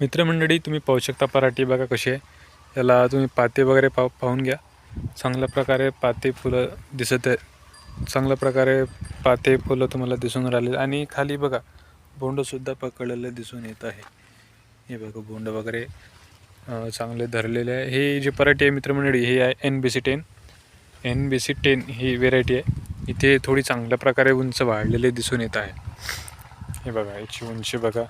मित्रमंडळी तुम्ही पाहू शकता पराठी बघा कशी आहे. याला तुम्ही पाते वगैरे पाव पाहून घ्या. चांगल्या प्रकारे पाते फुलं दिसत आहे चांगल्या प्रकारे पाते फुलं तुम्हाला दिसून राहिले. आणि खाली बघा बोंडसुद्धा पकडलेलं दिसून येत आहे. हे बघा बोंड वगैरे चांगले धरलेले आहे. हे जे पराठी आहे मित्रमंडळी हे आहे N B C ten N B C ten ही व्हेरायटी आहे. इथे थोडी चांगल्या प्रकारे उंच वाढलेले दिसून येत आहे. हे बघा याची उंची बघा.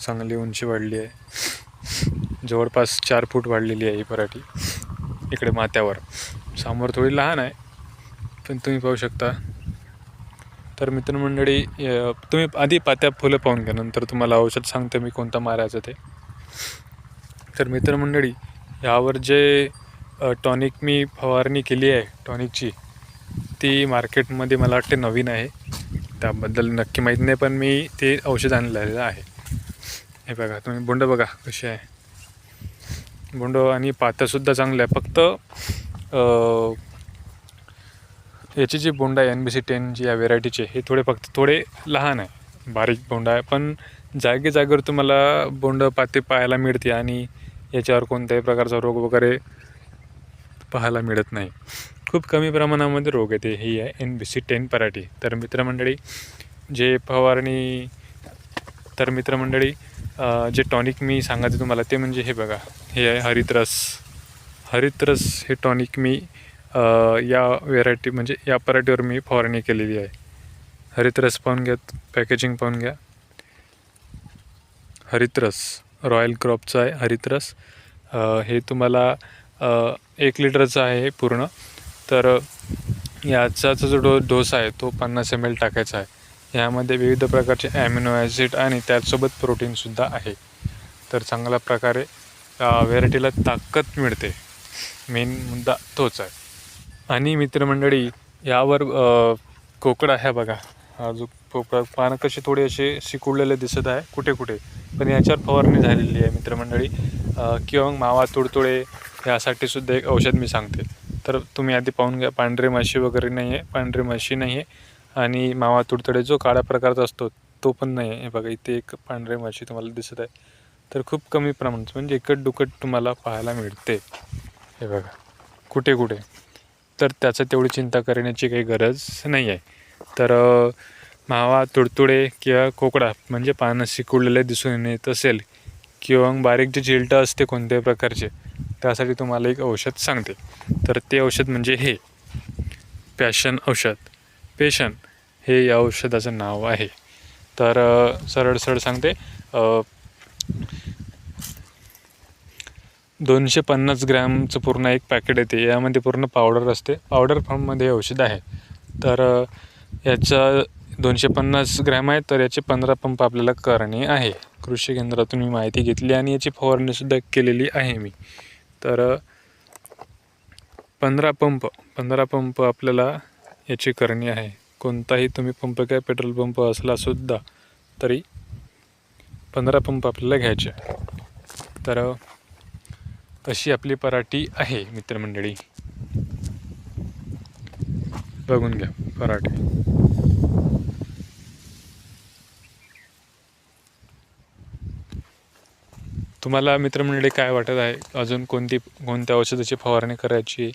चांगली उंची वाढली आहे. जवळपास चार फूट वाढलेली आहे ही पराठी. इकडे माथ्यावर. समोर थोडी लहान आहे पण तुम्ही पाहू शकता. तर मित्रमंडळी तुम्ही आधी पात्या फुलं पाहून घ्या नंतर तुम्हाला औषध सांगतो मी कोणता मारायचं ते. तर मित्रमंडळी यावर जे टॉनिक मी फवारणी केली आहे टॉनिकची ती मार्केटमध्ये मला वाटते नवीन आहे. त्याबद्दल नक्की माहीत नाही पण मी ते औषध आणलेलं आहे. हे बघा तुम्ही बोंड बघा कशी आहे. बोंड आणि पात्यासुद्धा चांगलं आहे. फक्त याची जी बोंड आहे एन बी सी टेन जी या व्हेरायटीचे हे थोडे फक्त थोडे लहान आहे. बारीक बोंड आहे. पण जागे जागेवर तुम्हाला बोंड पाते पाहायला मिळते आणि याच्यावर कोणत्याही प्रकारचा रोग वगैरे पाहायला मिळत नाही. खूप कमी प्रमाणामध्ये रोग येते. ही आहे एन बी सी टेन पराठी. तर मित्रमंडळी जे फवारणी तर मित्रमंडळी जे टॉनिक मी सांगायचं तुम्हाला ते म्हणजे हे बघा हे आहे हरितरस हरितरस हे टॉनिक मी या व्हेरायटी म्हणजे या पराठीवर मी फवारणी केलेली आहे. हरितरस पाहून घ्या पॅकेजिंग पाहून घ्या. हरितरस रॉयल क्रॉपचं आहे हरितरस हे तुम्हाला एक लिटरचं आहे हे पूर्ण. तर याचा जो डो डोस आहे तो पन्नास एम एल टाकायचा आहे. यामध्ये विविध प्रकारचे ॲमिनो ॲसिड आणि त्याचसोबत प्रोटीनसुद्धा आहे. तर चांगल्या प्रकारे व्हेरायटीला ताकद मिळते. मेन मुद्दा तोच आहे. आणि मित्रमंडळी यावर कोकडा आहे बघा. अजून जो पोपळा पानं कसे थोडे असे सिकुडलेले दिसत आहे कुठे कुठे. पण याच्यावर फवारणी झालेली आहे मित्रमंडळी. किंवा मग मावा तुडतुडे यासाठी सुद्धा एक औषध मी सांगते. तर तुम्ही आधी पाहून घ्या पांढरी माशी वगैरे नाही आहे पांढरी माशी नाही आहे आणि मावा तुडतुडे जो काळ्या प्रकारचा असतो तो पण नाही आहे. हे बघा इथे एक पांढरे माशी तुम्हाला दिसत आहे. तर खूप कमी प्रमाणात म्हणजे एकट दुकट तुम्हाला पाहायला मिळते. हे बघा कुठे कुठे? तर त्याचं तेवढी चिंता करण्याची काही गरज नाही आहे. तर मावा तुडतुडे किंवा कोकडा म्हणजे पानं सिकुडलेले दिसून येत असेल किंवा मग बारीक जे चिलटं असते कोणत्याही प्रकारचे त्यासाठी तुम्हाला एक औषध सांगते. तर ते औषध म्हणजे हे पॅशन औषध. पेशन हे या औषधाचं नाव आहे. तर सरळ सरळ सांगते. दोनशे पन्नास ग्रॅमचं पूर्ण एक पॅकेट येते. यामध्ये पूर्ण पावडर असते. पावडर फॉर्ममध्ये हे औषध आहे. तर याचा दोनशे पन्नास ग्रॅम आहे. तर याचे पंधरा पंप आपल्याला करणे आहे. कृषी केंद्रातून मी माहिती घेतली आणि याची फवारणीसुद्धा केलेली आहे मी. तर पंधरा पंप पंधरा पंप आपल्याला याची करणी आहे. कोणताही तुम्ही पंप काय पेट्रोल पंप असलासुद्धा तरी पंधरा पंप आपल्याला घ्यायचे. तर अशी आपली पराठी आहे मित्रमंडळी. बघून घ्या पराठी. तुम्हाला मित्रमंडळी काय वाटत आहे? अजून कोणती कोणत्या औषधाची फवारणी करायची?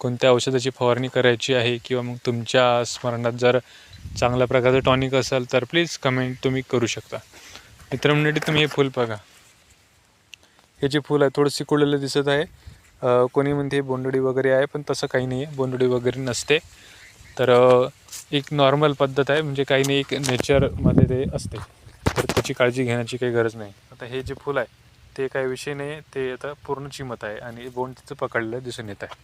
कोणत्या औषधाची फवारणी करायची आहे किंवा मग तुमच्या स्मरणात जर चांगल्या प्रकारचं टॉनिक असेल तर प्लीज कमेंट तुम्ही करू शकता. मित्रमंडळी तुम्ही हे फूल बघा. हे जे फूल आहे थोडं सिकुडलेलं दिसत आहे. कोणी म्हणते हे बोंडडी वगैरे आहे पण तसं काही नाही आहे. बोंडडी वगैरे नसते. तर एक नॉर्मल पद्धत आहे म्हणजे काही नाही एक नेचरमध्ये ते असते. तर त्याची काळजी घेण्याची काही गरज नाही. आता हे जे फूल आहे ते काही विषय नाही ते आता पूर्ण चिमत आहे आणि बोंड तिथं पकडलं दिसून येत आहे.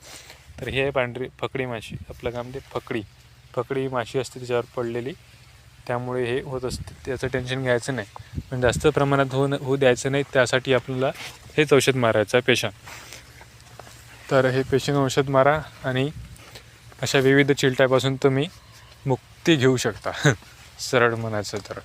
तर हे आहे पांढरी फकडी माशी आपलं काम ते फकडी. फकडी माशी असते त्याच्यावर पडलेली. त्यामुळे हे होत असते. त्याचं टेन्शन घ्यायचं नाही. पण जास्त प्रमाणात होऊ न होऊ द्यायचं नाही. त्यासाठी आपल्याला हेच औषध मारायचं आहे पेशंट. तर हे पेशंट औषध मारा आणि अशा विविध चिलट्यापासून तुम्ही मुक्ती घेऊ शकता. सरळ म्हणायचं तर.